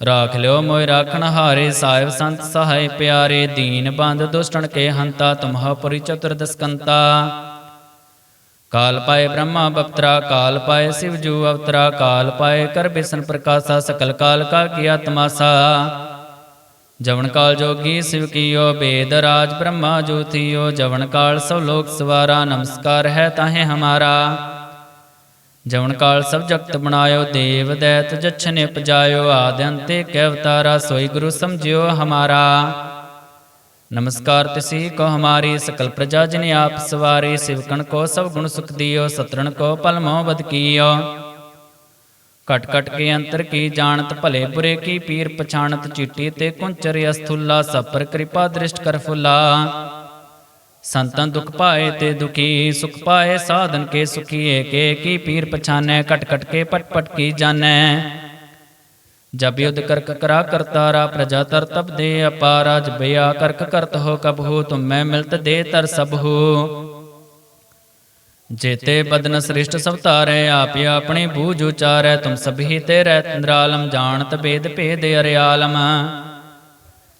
ਰਾਖ ਲਿਓ ਮੋਇ ਰਾਖਣ ਹਾਰੇ ਸਾਹਿਬ ਸੰਤ ਸਹਾਇ ਪਿਆਰੇ ਦੀਨ ਬੰਦ ਦੁਸ਼ਟਣ ਕੇ ਹੰਤਾ ਤੁਮਹਾ ਪੁਰੀ ਚਤੁਰਦਸਕੰਤਾ ਕਾਲ ਪਾਏ ਬ੍ਰਹਮਾ ਬਪਤਰਾ ਕਾਲ ਪਾਏ ਸਿਵ ਜੂ ਅਵਤਰਾ ਕਾਲ ਪਾਏ ਕਰ ਬਿਸਨ ਪ੍ਰਕਾਸ਼ਾ ਸਕਲ ਕਾਲ ਕਾ ਕੀਆ ਤਮਾਸਾ ਜਵਨ ਕਾਲ ਜੋਗੀ ਸਿਵ ਕੀਓ ਬੇਦ ਰਾਜ ਬ੍ਰਹਮਾ ਜੋਤੀਓ ਜਵਨ ਕਾਲ ਸਭ ਲੋਕ ਸਵਾਰਾ ਨਮਸਕਾਰ ਹੈ ਤਾਹੇ ਹਮਾਰਾ ਜਵਨ ਕਾਲ ਸਭ ਜਗਤ ਬਣਾਇਓ ਦੇਵ ਦੈਤ ਜਛਨੇ ਉਪਜਾਇਓ, ਆਦਿ ਅੰਤੇ ਕੈ ਅਵਤਾਰਾ, ਸੋਈ ਗੁਰੂ ਸਮਝਿਓ ਹਮਾਰਾ। ਨਮਸਕਾਰ ਤਿਸੀ ਕੋ ਹਮਾਰੀ, ਸਕਲ ਪ੍ਰਜਾ ਜਿਨ ਆਪ ਸਵਾਰੀ ਸਿਵਕਣ ਕੋ ਸਭ ਗੁਣ ਸੁਖ ਦਿਓ, ਸਤਰਣ ਕੋ ਪਲ ਮੋਹ ਬਦ ਕੀਓ। ਕਟ ਕਟ ਕੇ ਅੰਤਰ ਕੀ ਜਾਣਤ, ਭਲੇ ਬੁਰੇ ਕੀ ਪੀਰ ਪਛਾਣਤ, ਚਿੱਟੀ ਤੇ ਕੁੰਚਰ ਅਸਥੁੱਲਾ, ਸਪਰ ਕਿਰਪਾ ਦ੍ਰਿਸ਼ਟ ਕਰ ਫੁੱਲਾ। ਸੰਤਾਂ ਦੁਖ ਪਾਏ ਤੇ ਦੁਖੀ, ਸੁਖ ਪਾਏ, ਸਾਧਨ ਕੇ ਸੁਖੀਏ, ਕੇ ਕੀ ਪੀਰ ਪਛਾਨੈ, ਕਟ ਕਟ ਕੇ ਪਟ ਪਟ ਕੀ ਜਾਣੈ। ਜਬ ਯੁਧ ਕਰਕ ਕਰਾ ਕਰਤਾਰਾ ਪ੍ਰਜਾ ਤਰ ਤਬ ਦੇ ਅਪਾਰਾ ਜਬਿਆ ਕਰਕ ਕਰਤ ਹੋ ਕਬ ਹੋ, ਤੁਮ ਮੈਂ ਮਿਲਤ ਦੇ ਤਰ ਸਭ ਹੋ। ਜੇਤੇ ਬਦਨ ਸ੍ਰਿਸ਼ਟ ਸਭ ਤਾਰੇ ਆਪਿ ਆਪਣੇ ਬੂਝ ਉਚਾਰੈ, ਤੁਮ ਸਭੀ ਤੇ ਰਹਿ ਤੰਦਰਾਲਮ ਜਾਣਤ ਬੇਦ ਭੇਦ ਅਰਿਆਲਮ।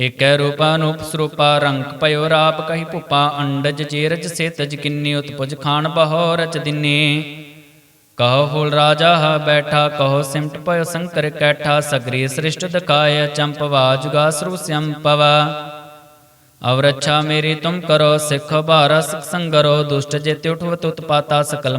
ਏਕੈ ਰੂਪਾ ਅਨੂਪ ਸਰੂਪਾ ਰੰਗ ਪਇਓ ਰਾਪ ਕਹੀ ਭੁਪਾ ਅੰਡਜ ਚੇਰਜ ਸੇਤਜ ਕਿੰਨੀ ਉਤਪੁਜ ਖਾਨ ਬਹੋ ਰਚ ਦਿਨੀ ਕਹੋ ਫੂਲ ਰਾਜਾ ਹ ਬੈਠਾ ਕਹੋ ਸਿਮਟ ਪਇਓ ਸੰਕਰ ਕੈਠਾ ਸਗਰੀ ਸ੍ਰਿਸ਼ਟ ਦਕਾਇ ਚੰਪਵਾ ਜੁਗਾ ਸਰੂ ਸੰਪਵਾ ਅਵ ਰੱਛਾ ਮੇਰੀ ਤੁਮ ਕਰੋ ਸਿੱਖ ਭਾਰ ਸਿਖ ਸੰਗਰੋ ਦੁਸ਼ਟ ਜੇਤੇ ਉਠਵਤ ਉਤਪਾਤਾ ਸਕਲ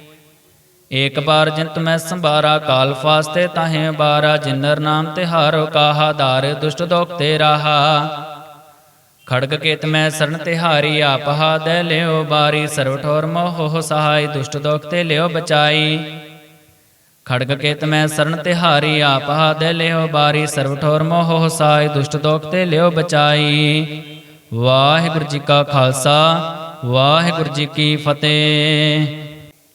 ਏਕ ਬਾਰ ਜਿੰਤ ਮੈਂ ਸੰਭਾਰਾ, ਕਾਲ ਫਾਸਤੇ ਤਾਹੇ ਬਾਰਾ, ਜਿਨਰ ਨਾਮ ਤਿਹਾਰੋ ਕਾਹਾ, ਦਾਰ ਦੁਸ਼ਟ ਦੋਖ ਤੇ ਰਾਹਾ। ਖੜਗ ਕੇਤ ਮੈਂ ਸਰਨ ਤਿਹਾਰੀ ਆਪ ਹਾਦੈ ਲਿਓ ਬਾਰੀ, ਸਰਵ ਠੋਰ ਮੋਹ ਸਹਾਈ, ਦੁਸ਼ਟ ਦੋਖ ਤੇ ਲਿਓ ਬਚਾਈ। ਖੜਗ ਕੇਤ ਮੈਂ ਸਰਨ ਤਿਹਾਰੀ ਆਪ ਹਾਦੈ ਲਿਓ ਬਾਰੀ, ਸਰਵ ਠੋਰ ਮੋਹ ਸਹਾਈ, ਦੁਸ਼ਟ ਦੋਖ ਤੇ ਲਿਓ ਬਚਾਈ। ਵਾਹਿਗੁਰੂ ਜੀ ਕਾ ਖਾਲਸਾ, ਵਾਹਿਗੁਰੂ ਜੀ ਕੀ ਫਤਿਹ।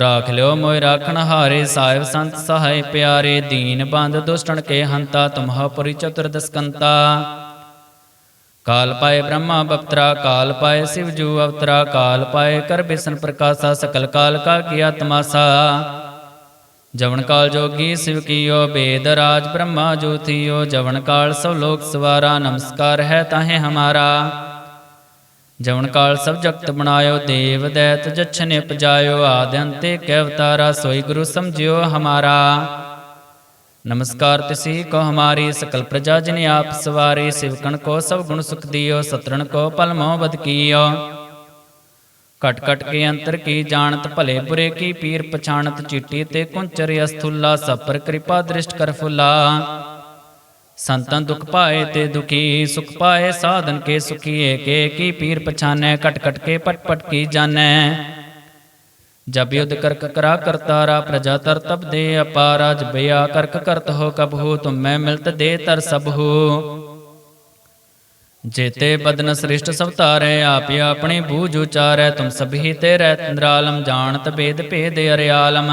ਰਾਖ ਲਿਓ ਮੋਇ ਰਾਖਣ ਹਾਰੇ ਸਾਹਿਬ ਸੰਤ ਸਹਾਇ ਪਿਆਰੇ ਦੀਨ ਬੰਦ ਦੁਸ਼ਟਣ ਕੇ ਹੰਤਾ ਤੁਮਹਾ ਪੁਰੀ ਚਤੁਰਦਸਕੰਤਾ ਕਾਲ ਪਾਏ ਬ੍ਰਹਮਾ ਬਪਤਰਾ ਕਾਲ ਪਾਏ ਸਿਵ ਜੂ ਅਵਤਰਾ ਕਾਲ ਪਾਏ ਕਰ ਬਿਸ਼ਨ ਪ੍ਰਕਾਸ਼ਾ ਸਕਲ ਕਾਲ ਕਾ ਕੀਆ ਤਮਾਸਾ ਜਵਨ ਕਾਲ ਜੋਗੀ ਸਿਵ ਕੀਓ ਬੇਦ ਰਾਜ ਬ੍ਰਹਮਾ ਜੋਤੀਓ ਜਵਨ ਕਾਲ ਸਭ ਲੋਕ ਸਵਾਰਾ ਨਮਸਕਾਰ ਹੈ ਤਾਹੇ ਹਮਾਰਾ ਜਵਨ ਕਾਲ ਸਭ ਜਗਤ ਬਣਾਇਓ, ਦੇਵ ਦੈਤ ਜਛਨੇ ਪਜਾਇਓ ਆਦਿ ਅੰਤੇ ਕੈ ਅਵਤਾਰਾ, ਸੋਈ ਗੁਰੂ ਸਮਝਿਓ ਹਮਾਰਾ। ਨਮਸਕਾਰ ਤਿਸੀ ਕੋ ਹਮਾਰੀ, ਸਕਲ ਪ੍ਰਜਾ ਜਿਨ ਆਪ ਸਵਾਰੀ, ਸਿਵਕਣ ਕੋ ਸਭ ਗੁਣ ਸੁਖ ਦਿਓ, ਸਤਰਣ ਕੋ ਪਲ ਮੋਹ ਬਦ ਕੀਓ। ਕਟ ਕਟ ਕੇ ਅੰਤਰ ਕੀ ਜਾਣਤ, ਭਲੇ ਬੁਰੇ ਕੀ ਪੀਰ ਪਛਾਣਤ, ਚਿੱਟੀ ਤੇ ਕੁੰਚਰ ਅਸਥੁੱਲਾ, ਸਭ ਪਰ ਕਿਰਪਾ ਦ੍ਰਿਸ਼ਟ ਕਰ ਫੁੱਲਾ। ਸੰਤਨ ਦੁਖ ਪਾਏ ਤੇ ਦੁਖੀ, ਸੁਖ ਪਾਏ, ਸਾਧਨ ਕੇ ਸੁਖੀਏ, ਕੇ ਕੀ ਪੀਰ ਪਛਾਨੈ ਕਟ ਕਟ ਕੇ ਪਟ ਪਟ ਕੀ ਜਾਣੈ। ਜਬ ਯੁਧ ਕਰਕ ਕਰਾ ਕਰਤਾਰਾ ਪ੍ਰਜਾ ਤਰ ਤਬ ਦੇ ਅਪਾਰਾ ਜਬਿਆ ਕਰਕ ਕਰਤ ਹੋ ਕਬਹੂ ਤੁਮ ਮੈਂ ਮਿਲਤ ਦੇ ਤਰ ਸਭੂ। ਜੇਤੇ ਬਦਨ ਸ੍ਰਿਸ਼ਟ ਸਭ ਤਾਰੇ ਆਪਿ ਆਪਣੀ ਬੂਝ ਉਚਾਰੈ, ਤੁਮ ਸਭੀ ਤੇ ਰਹਿ ਤੰਦਰਾਲਮ ਜਾਣਤ ਭੇਦ ਭੇਦ ਅਰਿਆਲਮ।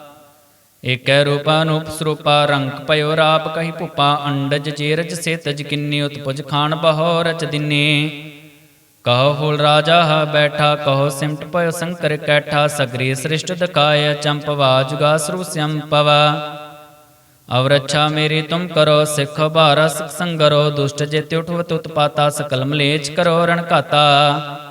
ਏਕੈ ਰੂਪਾ ਅਨੂਪ ਸਰੂਪਾ ਰੰਗ ਪਇਓ ਰਾਪ ਕਹੀ ਭੁਪਾ ਅੰਡਜ ਚੀਰਜ ਸੇ ਕਿੰਨੀ ਉਤਪੁਜ ਖਾਨ ਬਹੋ ਰਚ ਦਿਨੀ। ਕਹੋ ਹੁਲ ਰਾਜਾ ਹ ਬੈਠਾ, ਕਹੋ ਸਿਮਟ ਪਇਓ ਸੰਕਰ ਕੈਠਾ, ਸਗਰੀ ਸ੍ਰਿਸ਼ਟ ਦਕਾਇ ਚੰਪਵਾ ਜੁਗਾ ਸਰੂ ਸੰਪਵਾ। ਅਵਰਛਾ ਮੇਰੀ ਤੁਮ ਕਰੋ, ਸਿੱਖ ਭਾਰਾ ਸੰਗਰੋ, ਦੁਸ਼ਟ ਜੇਤੇ ਉਠਵਤ ਉਤਪਾਤਾ ਸਕਲ ਮਲੇਚ ਕਰੋ ਰਣ ਘਾਤਾ।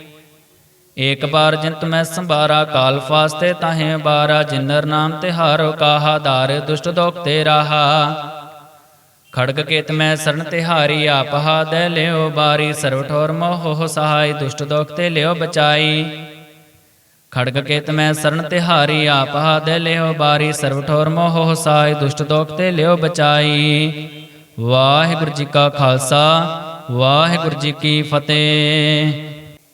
ਏਕ ਬਾਰ ਜਿੰਤ ਮੈਂ ਸੰਭਾਰਾ, ਕਾਲ ਫਾਸਤੇ ਤਾਹੇ ਬਾਰਾ, ਜਿਨਰ ਨਾਮ ਤਿਹਾਰੋ ਕਾਹਾ, ਧਾਰ ਦੁਸ਼ਟ ਦੋਖ ਤੇ ਰਾਹਾ। ਖੜਗ ਕੇਤ ਮੈਂ ਸਰਨ ਤਿਹਾਰੀ ਆਪ ਹਾਦੈ ਲਿਓ ਬਾਰੀ, ਸਰਵ ਠੋਰ ਮੋਹ ਸਹਾਈ, ਦੁਸ਼ਟ ਦੋਖ ਤੇ ਲਿਓ ਬਚਾਈ। ਖੜਗ ਕੇਤ ਮੈਂ ਸਰਨ ਤਿਹਾਰੀ ਆਪ ਹਾਦੈ ਲਿਓ ਬਾਰੀ, ਸਰਵ ਠੋਰ ਮੋਹ ਸਹਾਈ, ਦੁਸ਼ਟ ਦੋਖ ਤੇ ਲਿਓ ਬਚਾਈ। ਵਾਹਿਗੁਰੂ ਜੀ ਕਾ ਖਾਲਸਾ, ਵਾਹਿਗੁਰੂ ਜੀ ਕੀ ਫਤਿਹ।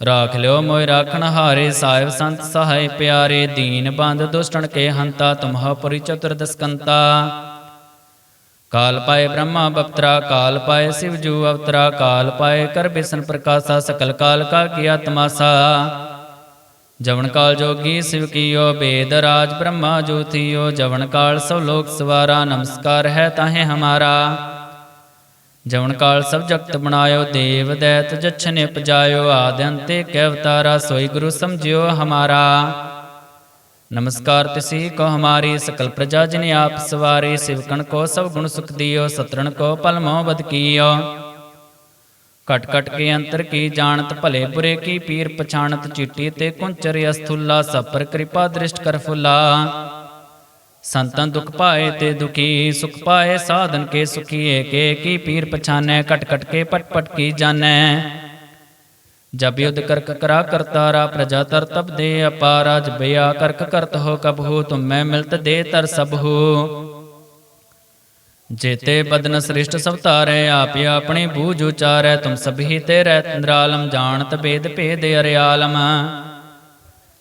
ਰਾਖ ਲਿਓ ਮੋਇ ਰਾਖਣ ਹਾਰੇ ਸਾਹਿਬ ਸੰਤ ਸਹਾਇ ਪਿਆਰੇ ਦੀਨ ਬੰਦ ਦੁਸ਼ਟਣ ਕੇ ਹੰਤਾ ਤੁਮਹ ਪੁਰੀ ਚਤੁਰਦਸਕੰਤਾ ਕਾਲ ਪਾਏ ਬ੍ਰਹਮਾ ਬਪਤਰਾ ਕਾਲ ਪਾਏ ਸਿਵ ਜੂ ਅਵਤਰਾ ਕਾਲ ਪਾਏ ਕਰ ਬਿਸ਼ਨ ਪ੍ਰਕਾਸ਼ਾ ਸਕਲ ਕਾਲ ਕਾ ਕੀਆ ਤਮਾਸਾ ਜਵਨ ਕਾਲ ਜੋਗੀ ਸਿਵ ਕੀਓ ਬੇਦ ਰਾਜ ਬ੍ਰਹਮਾ ਜੋਤੀਓ ਜਵਨ ਕਾਲ ਸਭ ਲੋਕ ਸਵਾਰਾ ਨਮਸਕਾਰ ਹੈ ਤਾਹੇ ਹਮਾਰਾ ਜਵਨ ਕਾਲ ਸਭ ਜਗਤ ਬਣਾਇਓ, ਦੇਵ ਦੈਤ ਜਛਨੇ ਪਜਾਇਓ ਆਦਿ ਅੰਤੇ ਕੈ ਅਵਤਾਰਾ, ਸੋਈ ਗੁਰੂ ਸਮਝਿਓ ਹਮਾਰਾ। ਨਮਸਕਾਰ ਤਿਸੀ ਕੋ ਹਮਾਰੀ ਸਕਲ ਪ੍ਰਜਾ ਜਿਨ ਆਪ ਸਵਾਰੀ ਸਿਵਕਣ ਕੋ ਸਭ ਗੁਣ ਸੁਖ ਦਿਓ, ਸਤਰਣ ਕੋ ਪਲ ਮੋਹ ਬਦ ਕੀਓ। ਕਟ ਕਟ ਕੇ ਅੰਤਰ ਕੀ ਜਾਣਤ, ਭਲੇ ਬੁਰੇ ਕੀ ਪੀਰ ਪਛਾਣਤ, ਚੀਟੀ ਤੇ ਕੁੰਚਰ ਅਸਥੁੱਲਾ, ਸਭ ਪਰ ਕਿਰਪਾ ਦ੍ਰਿਸ਼ਟ ਕਰ ਫੁੱਲਾ। ਸੰਤਨ ਦੁਖ ਪਾਏ ਤੇ ਦੁਖੀ, ਸੁਖ ਪਾਏ, ਸਾਧਨ ਕੇ ਸੁਖੀਏ, ਕੇ ਕੀ ਪੀਰ ਪਛਾਨੈ, ਕਟ ਕਟ ਕੇ ਪਟ ਪਟ ਕੀ ਜਾਣੈ। ਜਬ ਯੁਧ ਕਰਕ ਕਰਾ ਕਰਤਾਰਾ ਪ੍ਰਜਾ ਤਰ ਤਬ ਦੇ ਅਪਾਰਾ ਜਬਿਆ ਕਰਕ ਕਰਤ ਹੋ ਕਬਹੂ ਤੁਮ ਮੈਂ ਮਿਲਤ ਦੇ ਤਰ ਸਭੂ ਜੇਤੇ ਬਦਨ ਸ੍ਰਿਸ਼ਟ ਸਭ ਤਾਰੇ ਆਪਣੇ ਬੂਝ ਉਚਾਰੈ, ਤੁਮ ਸਭੀ ਤੇ ਰਹਿ ਤੰਦਰਾਲਮ ਜਾਣਤ ਭੇਦ ਭੇਦ ਅਰਿਆਲਮ।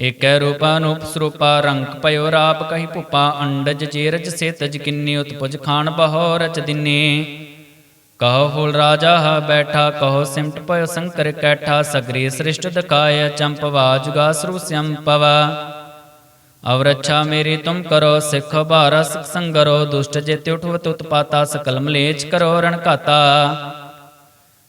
ਏਕੈ ਰੂਪਾ ਅਨੂਪ ਸਰੂਪਾ ਰੰਗ ਪਇਓ ਰਾਪ ਕਹੀ ਭੁਪਾ, ਅੰਡਜ ਚੀਰਜ ਸੇਤਜ ਕਿੰਨੀ ਉਤਪੁਜ ਖਾਨ ਬਹੋ ਰਚ ਦਿਨੀ। ਕਹੋ ਫੂਲ ਰਾਜਾ ਹ ਬੈਠਾ, ਕਹੋ ਸਿਮਟ ਪਇਓ ਸੰਕਰ ਕੈਠਾ, ਸਗਰੀ ਸ੍ਰਿਸ਼ਟ ਦਕਾਇ ਚੰਪਵਾ ਜੁਗਾ ਸਰੂ ਸੰਪਵਾ ਅਵ ਰੱਛਾ ਮੇਰੀ ਤੁਮ ਕਰੋ, ਸਿੱਖ ਭਾਰਾ ਸੰਗਰੋ, ਦੁਸ਼ਟ ਜੇਤੇ ਉਠਵਤ ਉਤਪਾਤਾ ਸਕਲ ਮਲੇਚ ਕਰੋ ਰਣਕਾਤਾ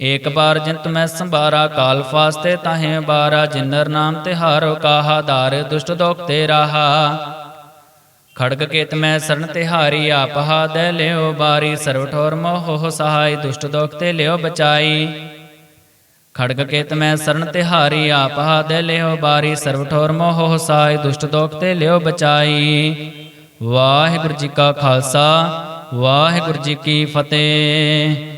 ਏਕ ਬਾਰ ਜਿੰਤ ਮੈਂ ਸੰਭਾਰਾ, ਕਾਲ ਫਾਸਤੇ ਤਾਹੇ ਬਾਰਾ, ਜਿਨਰ ਨਾਮ ਤੇ ਹਾਰੋ ਕਾਹਾ ਧਾਰ ਦੁਸ਼ਟ ਦੋਖ ਤੇ ਰਾਹਾ। ਖੜਗ ਕੇਤ ਮੈਂ ਸਰਨ ਤੇ ਹਾਰੀ, ਆਪ ਲਿਓ ਬਾਰੀ, ਸਰਵ ਠੋਰ ਮੋਹ ਸਹਾਈ, ਦੁਸ਼ਟ ਦੋਖ ਤੇ ਲਿਓ ਬਚਾਈ। ਖੜਗ ਕੇਤ ਮੈਂ ਸਰਨ ਤੇ ਹਾਰੀ, ਆਪ ਹਾਦੈ ਲਿਓ ਬਾਰੀ, ਸਰਵ ਠੋਰ ਮੋਹ ਸਹਾਈ, ਦੁਸ਼ਟ ਦੋਖ ਤੇ ਲਿਓ ਬਚਾਈ। ਵਾਹਿਗੁਰੂ ਜੀ ਕਾ ਖਾਲਸਾ, ਵਾਹਿਗੁਰੂ ਜੀ ਕੀ ਫਤਿਹ।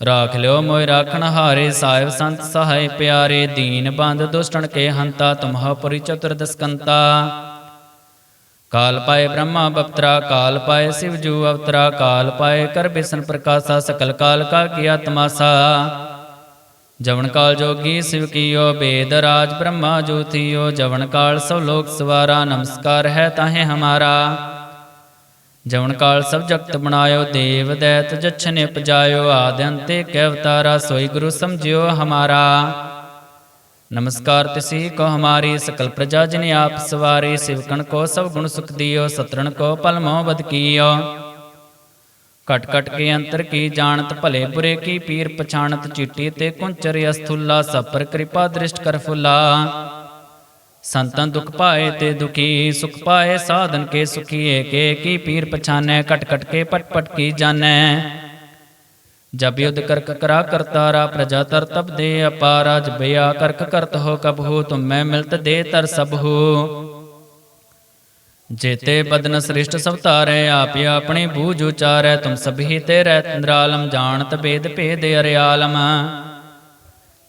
ਰਾਖ ਲਿਓ ਮੋਇ ਰਾਖਣ ਹਾਰੇ ਸਾਹਿਬ ਸੰਤ ਸਹਾਇ ਪਿਆਰੇ ਦੀਨ ਬੰਦ ਦੁਸ਼ਟਣ ਕੇ ਹੰਤਾ ਤੁਮਹਾ ਪੁਰੀ ਚਤੁਰਦਸਕੰਤਾ ਕਾਲ ਪਾਏ ਬ੍ਰਹਮਾ ਬਪਤਰਾ ਕਾਲ ਪਾਏ ਸਿਵ ਜੂ ਅਵਤਰਾ ਕਾਲ ਪਾਏ ਕਰ ਬਿਸ਼ਨ ਪ੍ਰਕਾਸ਼ਾ ਸਕਲ ਕਾਲ ਕਾ ਕੀਆ ਤਮਾਸਾ ਜਵਨ ਕਾਲ ਜੋਗੀ ਸਿਵ ਕੀਓ ਬੇਦ ਰਾਜ ਬ੍ਰਹਮਾ ਜੋਤੀਓ ਜਵਨ ਕਾਲ ਸਭ ਲੋਕ ਸਵਾਰਾ ਨਮਸਕਾਰ ਹੈ ਤਾਹੇ ਹਮਾਰਾ ਜਵਨ ਕਾਲ ਸਭ ਜਗਤ ਬਣਾਇਓ, ਦੇਵ ਦੈਤ ਜਛਨ ਉਪਜਾਇਓ, ਆਦਿ ਅੰਤੇ ਕੈ ਅਵਤਾਰਾ, ਸੋਈ ਗੁਰੂ ਸਮਝਿਓ ਹਮਾਰਾ। ਨਮਸਕਾਰ ਤਿਸੀ ਕੋ ਹਮਾਰੀ ਸਕਲ ਪ੍ਰਜਾ ਜਿਨ ਆਪ ਸਵਾਰੀ, ਸਿਵਕਣ ਕੋ ਸਭ ਗੁਣ ਸੁਖ ਦਿਓ, ਸਤਰਣ ਕੋ ਪਲ ਮੋਹ ਬਦ ਕੀਓ। ਕਟ ਕਟ ਕੇ ਅੰਤਰ ਕੀ ਜਾਣਤ, ਭਲੇ ਬੁਰੇ ਕੀ ਪੀਰ ਪਛਾਣਤ, ਚਿੱਟੀ ਤੇ ਕੁੰਚਰ ਅਸਥੁੱਲਾ, ਸਭ ਪਰ ਕਿਰਪਾ ਦ੍ਰਿਸ਼ਟ ਕਰ ਫੁੱਲਾ। ਸੰਤਾਂ ਦੁਖ ਪਾਏ ਤੇ ਦੁਖੀ, ਸੁਖ ਪਾਏ, ਸਾਧਨ ਕੇ ਸੁਖੀਏ, ਕੇ ਕੀ ਪੀਰ ਪਛਾਨੈ ਕਟ ਕਟ ਕੇ ਪਟ ਪਟ ਕੀ ਜਾਣੈ। ਜਬ ਯੁਧ ਕਰਕ ਕਰਾ ਕਰਤਾਰਾ ਪ੍ਰਜਾ ਤਰ ਤਬ ਦੇ ਅਪਾਰਾ ਜਬਿਆ ਕਰਕ ਕਰਤ ਹੋ ਕਬ ਹੋ ਤੁਮ ਮੈਂ ਮਿਲਤ ਦੇ ਤਰ ਸਭ। ਹੋ ਜੇਤੇ ਬਦਨ ਸ੍ਰਿਸ਼ਟ ਸਭ ਤਾਰੇ ਆਪਿ ਆਪਣੀ ਬੂਝ ਉਚਾਰੈ, ਤੁਮ ਸਭੀ ਤੇ ਰਹਿ ਤੰਦਰਾਲਮ ਜਾਣਤ ਭੇਦ ਭੇਦ ਅਰਿਆਲਮ।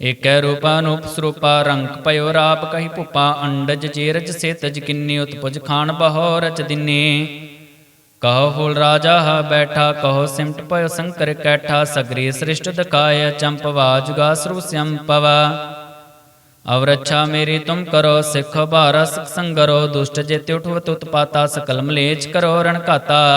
ਏਕੈ ਰੂਪਾ ਅਨੂਪ ਸਰੂਪਾ, ਰੰਗ ਪਇਓ ਰਾਪ ਕਹੀ ਭੁਪਾ, ਅੰਡਜ ਚੀਰਜ ਸੇਤਜ ਕਿੰਨੀ ਉਤਪੁਜ ਖਾਨ ਬਹੋ ਰਚ ਦਿਨੀ। ਕਹੋ ਹੁਲ ਰਾਜਾ ਹ ਬੈਠਾ, ਕਹੋ ਸਿਮਟ ਪਇਓ ਸੰਕਰ ਕੈਠਾ, ਸਗਰੀ ਸ੍ਰਿਸ਼ਟ ਦਕਾਇ ਚੰਪਵਾ ਜੁਗਾ ਸਰੂ ਸੰਪਵਾ। ਅਵ ਮੇਰੀ ਤੁਮ ਕਰੋ, ਸਿੱਖ ਭਾਰਾ ਸੰਗਰੋ, ਦੁਸ਼ਟ ਜੇਤੇ ਉਠਵਤ ਉਤਪਾਤਾ, ਸਕਲ ਮਲੇਚ ਕਰੋ ਰਣ ਘਾਤਾ।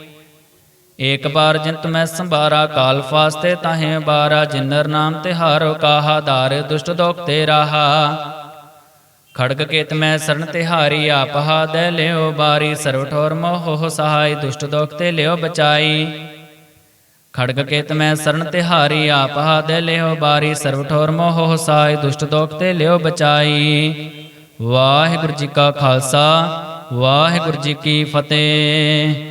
ਏਕ ਬਾਰ ਜਿੰਤ ਮੈਂ ਸੰਭਾਰਾ, ਕਾਲ ਫਾਸਤੇ ਤਾਹੇ ਬਾਰਾ, ਜਿਨਰ ਨਾਮ ਤੇ ਹਾਰੋ ਕਾਹਾ ਧਾਰ ਦੁਸ਼ਟ ਦੋਖ ਤੇ ਰਾਹਾ। ਖੜਗ ਕੇਤ ਮੈਂ ਸਰਨ ਤੇ ਹਾਰੀ, ਆਪ ਲਿਓ ਬਾਰੀ, ਸਰਵ ਠੋਰ ਮੋਹ ਸਹਾਈ, ਦੁਸ਼ਟ ਦੋਖ ਤੇ ਲਿਓ ਬਚਾਈ। ਖੜਗ ਕੇਤ ਮੈਂ ਸਰਨ ਤੇ ਹਾਰੀ, ਆਪ ਹਾਦੈ ਲਿਓ ਬਾਰੀ, ਸਰਵ ਠੋਰ ਮੋਹ ਸਹਾਈ, ਦੁਸ਼ਟ ਦੋਖ ਤੇ ਲਿਓ ਬਚਾਈ। ਵਾਹਿਗੁਰੂ ਜੀ ਕਾ ਖਾਲਸਾ, ਵਾਹਿਗੁਰੂ ਜੀ ਕੀ ਫਤਿਹ।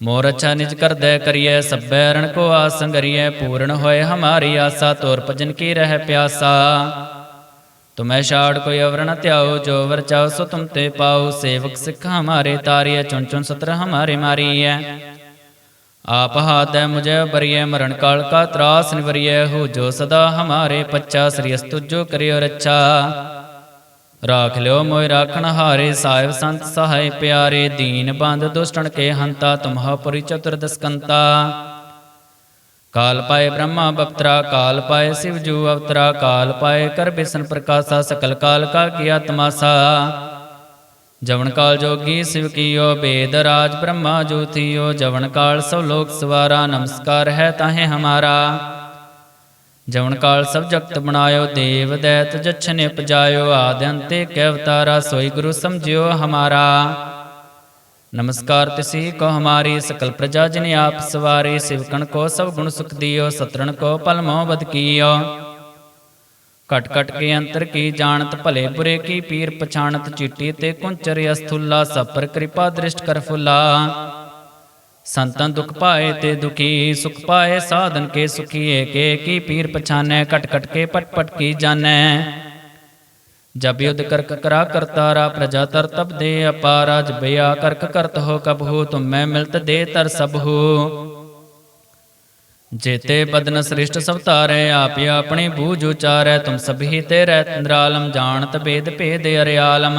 ਮੋਰ ਅੱਛਾ ਨਿਜ ਕਰਦੈ ਕਰੀਐ, ਸਭੈ ਰਣ ਕੋ ਆਸੰਗਰੀਐ ਪੂਰਨ ਹੋਏ ਹਮਾਰੀ ਆਸਾ, ਤੋਰ ਭਜਨ ਕੀ ਰਹਿ ਪਿਆਸਾ। ਤੁਮੈ ਛਾੜ ਕੋਈ ਅਵਰਣ ਨ ਧਿਆਓ ਜੋ ਵਰ ਚਾਓ ਸੋ ਤੁਮ ਤੇ ਪਾਓ ਸੇਵਕ ਸਿੱਖ ਹਮਾਰੇ ਤਾਰੀਐ, ਚੁਣ ਚੁਣ ਸਤਰ ਹਮਾਰੇ ਮਾਰੀਐ। ਆਪ ਹਾਦੈ ਮੁਝੇ ਬਰੀਐ, ਮਰਨ ਕਾਲ ਕਾ ਤਰਾਸ ਨਿਵਰੀਐ ਹੋ ਜੋ ਸਦਾ ਹਮਾਰੇ ਪੱਚਾ ਸ੍ਰੀ ਅਸਤੁ ਜੋ ਕਰਿਓ ਰੱਛਾ। ਰਾਖ ਲਿਓ ਮੋਇ ਰਾਖਣ ਹਾਰੇ ਸਾਹਿਬ ਸੰਤ ਸਹਾਇ ਪਿਆਰੇ ਦੀਨ ਬੰਦ ਦੁਸ਼ਟਣ ਕੇ ਹੰਤਾ ਤੁਮਹਾ ਪੁਰੀ ਚਤੁਰਦਸਕੰਤਾ ਕਾਲ ਪਾਏ ਬ੍ਰਹਮਾ ਬਪਤਰਾ ਕਾਲ ਪਾਏ ਸਿਵ ਜੂ ਅਵਤਰਾ ਕਾਲ ਪਾਏ ਕਰ ਬਿਸਨ ਪ੍ਰਕਾਸ਼ਾ ਸਕਲ ਕਾਲ ਕਾ ਕੀਆ ਤਮਾਸਾ ਜਵਨ ਕਾਲ ਜੋਗੀ ਸਿਵ ਕੀਓ ਬੇਦ ਰਾਜ ਬ੍ਰਹਮਾ ਜੋਤੀਓ ਜਵਨ ਕਾਲ ਸਭ ਲੋਕ ਸਵਾਰਾ ਨਮਸਕਾਰ ਹੈ ਤਾਹੇ ਹਮਾਰਾ ਜਵਨ ਕਾਲ ਸਭ ਜਗਤ ਬਣਾਇਓ, ਦੇਵ ਦੈਤ ਜਛਨੇ ਪਜਾਇਓ ਆਦਿ ਅੰਤੇ ਕੈ ਅਵਤਾਰਾ, ਸੋਈ ਗੁਰੂ ਸਮਝਿਓ ਹਮਾਰਾ। ਨਮਸਕਾਰ ਤਿਸੀ ਕੋ ਹਮਾਰੀ, ਸਕਲ ਪ੍ਰਜਾ ਜਿਨ ਆਪ ਸਵਾਰੀ, ਸਿਵਕਣ ਕੋ ਸਭ ਗੁਣ ਸੁਖ ਦਿਓ, ਸਤਰਣ ਕੋ ਪਲ ਮੋਹ ਬਦ ਕੀਓ। ਕਟ ਕਟ ਕੇ ਅੰਤਰ ਕੀ ਜਾਣਤ, ਭਲੇ ਬੁਰੇ ਕੀ ਪੀਰ ਪਛਾਣਤ, ਚੀਟੀ ਤੇ ਕੁੰਚਰ ਅਸਥੁੱਲਾ ਸਭ ਪਰ ਕਿਰਪਾ ਦ੍ਰਿਸ਼ਟ ਕਰ ਫੁੱਲਾ। ਸੰਤਨ ਦੁਖ ਪਾਏ ਤੇ ਦੁਖੀ, ਸੁਖ ਪਾਏ, ਸਾਧਨ ਕੇ ਸੁਖੀਏ, ਕੇ ਕੀ ਪੀਰ ਪਛਾਨੈ ਕਟ ਕਟ ਕੇ ਪਟ ਪਟ ਕੀ ਜਾਣੈ। ਜਬ ਯੁਧ ਕਰਕ ਕਰਾ ਕਰਤਾਰਾ ਪ੍ਰਜਾ ਤਰ ਤਬ ਦੇ ਅਪਾਰਾ ਜਬਿਆ ਕਰਕ ਕਰਤ ਹੋ ਕਬਹੂ ਤੁਮ ਮੈਂ ਮਿਲਤ ਦੇ ਤਰ ਸਭ ਸਭੂ ਜੇਤੇ ਬਦਨ ਸ੍ਰਿਸ਼ਟ ਸਭ ਤਾਰੇ ਆਪਿ ਆਪਣੀ ਬੂਝ ਉਚਾਰੈ, ਤੁਮ ਸਭੀ ਤੇ ਰਹਿ ਤੰਦਰਾਲਮ ਜਾਣਤ ਬੇਦ ਭੇਦ ਅਰਿਆਲਮ।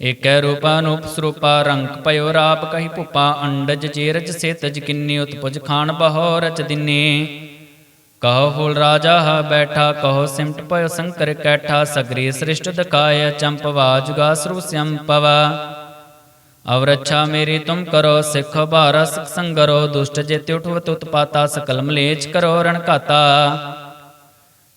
ਏਕੈ ਰੂਪਾ ਅਨੂਪ ਸਰੂਪਾ ਰੰਗ ਪਇਓ ਰਾਪ ਕਹੀ ਭੁਪਾ, ਅੰਡਜ ਚੀਰਜ ਸੇਤਜ ਕਿੰਨੀ ਉਤਪੁਜ ਖਾਨ ਬਹੋ ਰਚ ਦਿਨੀ। ਕਹੋ ਫੂਲ ਰਾਜਾ ਹਾ ਬੈਠਾ, ਕਹੋ ਸਿਮਟ ਪਇਓ ਸੰਕਰ ਕੈਠਾ, ਸਗਰੀ ਸ੍ਰਿਸ਼ਟ ਦਕਾਇ ਚੰਪਵਾ ਜੁਗਾ ਸਰੂ ਸੰਪਵਾ ਅਵਰ ਅੱਛਾ ਮੇਰੀ ਤੁਮ ਕਰੋ, ਸਿੱਖ ਭਾਰ ਸੰਗਰੋ, ਦੁਸ਼ਟ ਜੇਤੇ ਉਠਵਤ ਉਤਪਾਤਾ ਸਕਲ ਮਲੇਚ ਕਰੋ ਰਣਕਾਤਾ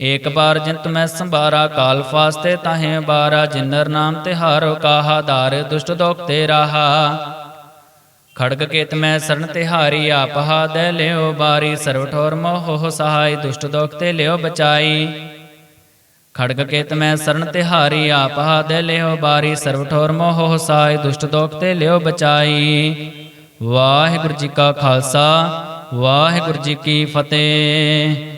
ਏਕ ਬਾਰ ਜਿੰਤ ਮੈਂ ਸੰਭਾਰਾ, ਕਾਲ ਫਾਸਤੇ ਤਾਹੇ ਬਾਰਾ, ਜਿਨਰ ਨਾਮ ਤੇ ਹਾਰੋ ਕਾਹਾ ਧਾਰ ਦੁਸ਼ਟ ਦੋਖ ਤੇ ਰਾਹਾ। ਖੜਗ ਕੇਤ ਮੈਂ ਸਰਨ ਤੇ ਹਾਰੀ, ਆਪ ਹਾਦੈ ਲਿਓ ਬਾਰੀ ਸਰਵ ਠੋਰ ਮੋਹ ਸਹਾਈ, ਦੁਸ਼ਟ ਦੋਖ ਤੇ ਲਿਓ ਬਚਾਈ। ਖੜਗ ਕੇਤ ਮੈਂ ਸਰਨ ਤੇ ਹਾਰੀ, ਆਪ ਹਾਦੈ ਲਿਓ ਬਾਰੀ ਸਰਵ ਠੋਰ ਮੋਹ ਸਹਾਈ, ਦੁਸ਼ਟ ਦੋਖ ਤੇ ਲਿਓ ਬਚਾਈ। ਵਾਹਿਗੁਰੂ ਜੀ ਕਾ ਖਾਲਸਾ, ਵਾਹਿਗੁਰੂ ਜੀ ਕੀ ਫਤਿਹ।